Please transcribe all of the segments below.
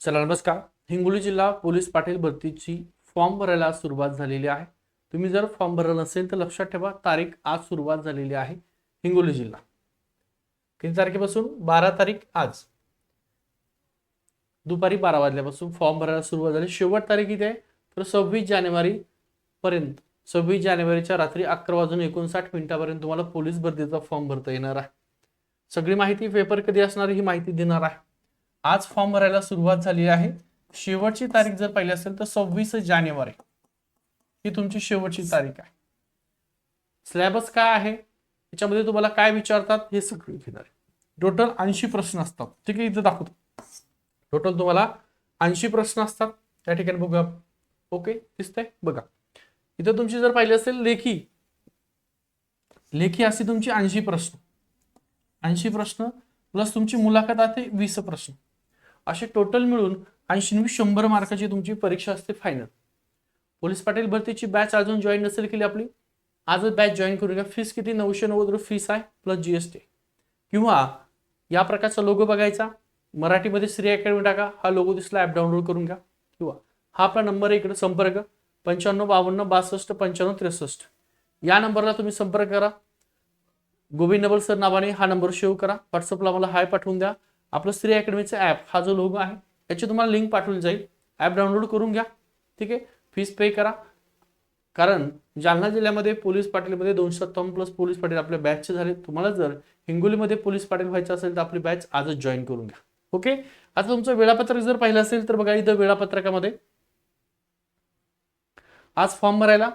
चला नमस्कार. हिंगोली जिल्हा पोलीस पाटील भरतीची फॉर्म भरायला सुरुवात झालेली आहे. तुम्ही जर फॉर्म भरला नसेल तर लक्षात ठेवा तारीख आज सुरुवात झालेली आहे हिंगोली जिल्हा. किती तारखेपासून? बारा तारीख आज. दुपारी बारा वाजल्यापासून फॉर्म भरायला सुरुवात झाली. शेवट तारीख किती आहे? तर सव्वीस जानेवारी पर्यंत. सव्वीस जानेवारीच्या रात्री अकरा वाजून एकोणसाठ मिनिटापर्यंत तुम्हाला पोलीस भरतीचा फॉर्म भरता येणार आहे. सगळी माहिती पेपर कधी असणार ही माहिती देणार आहे. आज फॉर्म भरायला सुरुवात झाली आहे. शेवटची तारीख जर पाहिली असेल तर सव्वीस जानेवारी. ही तुमची शेवटची तारीख आहे. सिलेबस काय आहे? याच्यामध्ये तुम्हाला काय विचारतात हे सगळं घेणार आहे. टोटल ऐंशी प्रश्न असतात. ठीक आहे इथं दाखवतो. टोटल तुम्हाला ऐंशी प्रश्न असतात. त्या ठिकाणी बघूया. ओके दिसतंय? बघा. इथं तुमची जर पाहिली असेल लेखी. लेखी असे तुमची ऐंशी प्रश्न. ऐंशी प्रश्न प्लस तुमची मुलाखत आहे वीस प्रश्न. असे टोटल मिळून ऐंशी शंभर मार्काची तुमची परीक्षा असते फायनल पोलीस पाटील भरतीची बॅच अजून जॉईन नसेल केली आपली. आजच बॅच जॉईन करून घ्या फीस किती? नऊशे नव्वद रुपये फीस आहे प्लस जीएसटी किंवा या प्रकारचा लोगो बघायचा. मराठीमध्ये श्री अकॅडमी टाका. हा लोगो दिसला ॲप डाउनलोड करून घ्या. किंवा हा आपला नंबर आहे इकडे संपर्क. पंच्याण्णव बावन्न बासष्ट पंच्याण्णव त्रेसष्ट. या नंबरला तुम्ही संपर्क करा. गोविंद नबल सर नावाने हा नंबर सेव्ह करा. व्हॉट्सअपला मला हाय पाठवून द्या. आपलं श्री अकॅडमीचा ॲप हा जो लोगो आहे याची तुम्हाला लिंक पाठवली जाईल. ॲप डाउनलोड करून घ्या. ठीक आहे? फीस पे करा. कारण जालना जिल्ह्यामध्ये पोलीस पाटीलमध्ये दोनशे सत्तावन्न प्लस पोलीस पाटील आपल्या बॅचचे झाले. तुम्हाला जर हिंगोलीमध्ये पोलीस पाटील व्हायचं असेल तर आपली बॅच आजच जॉईन करून घ्या. ओके आता तुमचं वेळापत्रक जर पाहिलं असेल तर बघा इथं वेळापत्रकामध्ये. आज फॉर्म भरायला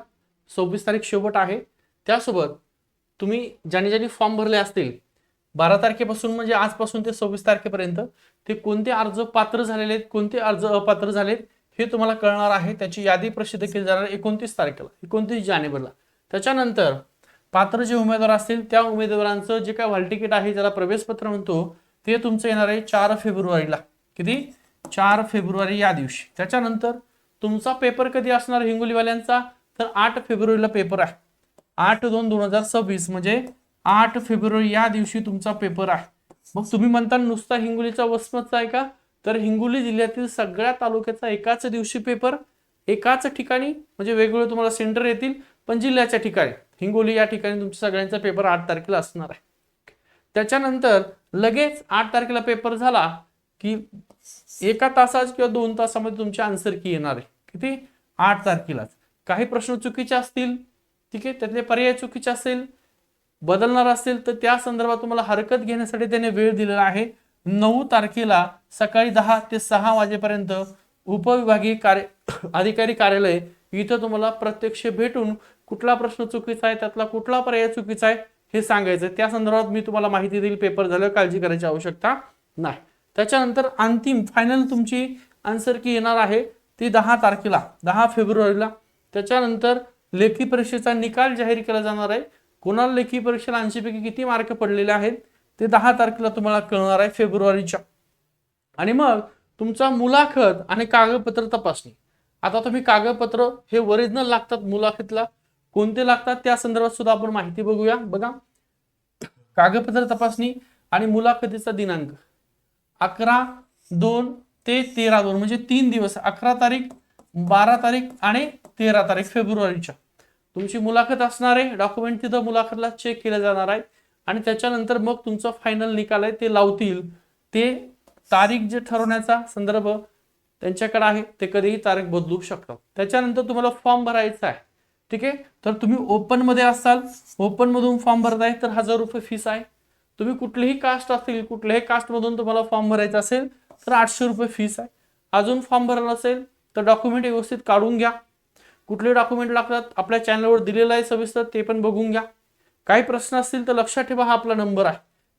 सव्वीस तारीख शेवट आहे. त्यासोबत तुम्ही ज्याने ज्याने फॉर्म भरले असतील बारा तारखेपासून म्हणजे आजपासून ते सव्वीस तारखेपर्यंत ते कोणते अर्ज पात्र झालेले आहेत कोणते अर्ज अपात्र झालेत हे तुम्हाला कळणार आहे. त्याची यादी प्रसिद्ध केली जाणार एकोणतीस तारखेला एकोणतीस जानेवारीला. त्याच्यानंतर पात्र जे उमेदवार असतील त्या उमेदवारांचं जे काय हॉल तिकीट आहे ज्याला प्रवेशपत्र म्हणतो ते तुमचं येणार आहे चार फेब्रुवारीला. किती? चार फेब्रुवारी या दिवशी. त्याच्यानंतर तुमचा पेपर कधी असणार हिंगोलीवाल्यांचा? तर आठ फेब्रुवारीला पेपर आहे. आठ दोन दोन हजार सव्वीस म्हणजे आठ फेब्रुवारी या दिवशी तुमचा पेपर आहे. मग तुम्ही म्हणता नुसता हिंगोलीचा वसमतचा आहे का? तर हिंगोली जिल्ह्यातील सगळ्या तालुक्याचा एकाच दिवशी पेपर एकाच ठिकाणी म्हणजे वेगवेगळे तुम्हाला सेंटर येतील पण जिल्ह्याच्या ठिकाणी. हिंगोली या ठिकाणी तुमच्या सगळ्यांचा पेपर आठ तारखेला असणार आहे. त्याच्यानंतर लगेच आठ तारखेला पेपर झाला की एका तासात किंवा दोन तासामध्ये तुमची आन्सर की येणार आहे. किती? आठ तारखेलाच. काही प्रश्न चुकीचे असतील ठीक आहे? त्यातले पर्याय चुकीचे असेल बदलणार असेल तर त्या संदर्भात तुम्हाला हरकत घेण्यासाठी त्याने वेळ दिलेला आहे. नऊ तारखेला सकाळी दहा ते सहा वाजेपर्यंत उपविभागीय कार्य अधिकारी कार्यालय इथं तुम्हाला प्रत्यक्ष भेटून कुठला प्रश्न चुकीचा आहे त्यातला कुठला पर्याय चुकीचा आहे हे सांगायचं. त्या संदर्भात मी तुम्हाला माहिती देईल पेपर झाल्यावर काळजी करायची आवश्यकता नाही. त्याच्यानंतर अंतिम फायनल तुमची आन्सर की येणार आहे ती दहा तारखेला दहा फेब्रुवारीला. त्याच्यानंतर लेखी परीक्षेचा निकाल जाहीर केला जाणार आहे. कोणाला लेखी परीक्षेला ऐंशीपैकी किती मार्क पडलेले आहेत ते दहा तारखेला तुम्हाला कळणार आहे फेब्रुवारीच्या. आणि मग तुमचा मुलाखत आणि कागदपत्र तपासणी. आता तुम्ही कागदपत्र हे ओरिजिनल लागतात मुलाखतीला. कोणते लागतात त्या संदर्भात सुद्धा आपण माहिती बघूया. बघा. कागदपत्र तपासणी आणि मुलाखतीचा दिनांक. अकरा दोन ते तेरा दोन म्हणजे तीन दिवस. अकरा तारीख बारा तारीख आणि तेरा तारीख फेब्रुवारीच्या. तुमची मुलाखत असणार आहे डॉक्युमेंट तिथं मुलाखतला चेक केलं जाणार आहे. आणि त्याच्यानंतर मग तुमचा फायनल निकाल आहे ते लावतील. ते तारीख जे ठरवण्याचा संदर्भ त्यांच्याकडे आहे ते कधीही तारीख बदलू शकतात. त्याच्यानंतर तुम्हाला फॉर्म भरायचा आहे. ठीक आहे? तर तुम्ही ओपनमध्ये असाल ओपनमधून फॉर्म भरताय तर हजार रुपये फीस आहे. तुम्ही कुठलीही कास्ट असतील कुठल्याही कास्टमधून तुम्हाला फॉर्म भरायचा असेल तर आठशे रुपये फीस आहे. अजून फॉर्म भरायला असेल तर डॉक्युमेंट व्यवस्थित काढून घ्या. कुठले डॉक्युमेंट लागतात आपल्या चॅनलवर दिलेलं आहे सविस्तर ते पण बघून घ्या. काही प्रश्न असतील तर लक्षात ठेवा हा आपला नंबर आहे.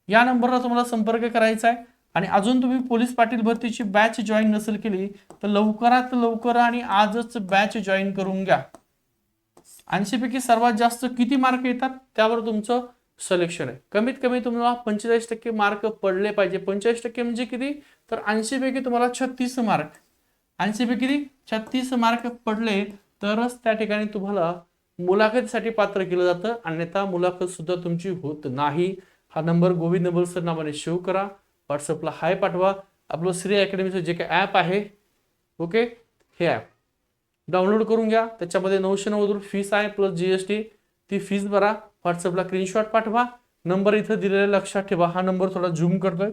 या नंबरला तुम्हाला संपर्क करायचा आहे. आणि अजून तुम्ही पोलीस पाटील भरतीची बॅच जॉईन नसेल केली तर लवकरात लवकर आणि आजच बॅच जॉईन करून घ्या. ऐंशीपैकी सर्वात जास्त किती मार्क येतात त्यावर तुमचं सलेक्शन आहे. कमीत कमी तुम्हाला पंचेचाळीस टक्के मार्क पडले पाहिजे. पंचेचाळीस टक्के म्हणजे किती? तर ऐंशीपैकी तुम्हाला छत्तीस मार्क ऐंशीपैकी किती? छत्तीस मार्क पडले तरच त्या ठिकाणी तुम्हाला मुलाखतीसाठी पात्र केलं जातं. अन्यथा मुलाखत सुद्धा तुमची होत नाही. हा नंबर गोविंद नंबर सर नावाने शेव करा. व्हॉट्सअपला हाय पाठवा. आपलं श्री अकॅडमीचं जे काही ॲप आहे ओके हे ॲप डाउनलोड करून घ्या. त्याच्यामध्ये नऊशे नव्वद रुपये फीस आहे प्लस जी एस टी ती फीस भरा. व्हॉट्सअपला स्क्रीनशॉट पाठवा. नंबर इथं दिलेला लक्षात ठेवा. हा नंबर थोडा झूम करतोय.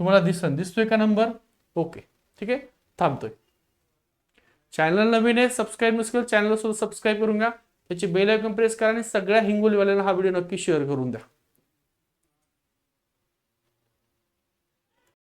तुम्हाला दिसन. दिसतोय का नंबर? ओके ठीक आहे? थांबतोय. चॅनल नवीन आहे सबस्क्राईब नसेल चॅनलसुद्धा सबस्क्राईब करून घ्या. त्याची बेल आयकॉन प्रेस करा आणि सगळ्या हिंगोलीवाल्यांना हा व्हिडिओ नक्की शेअर करून द्या.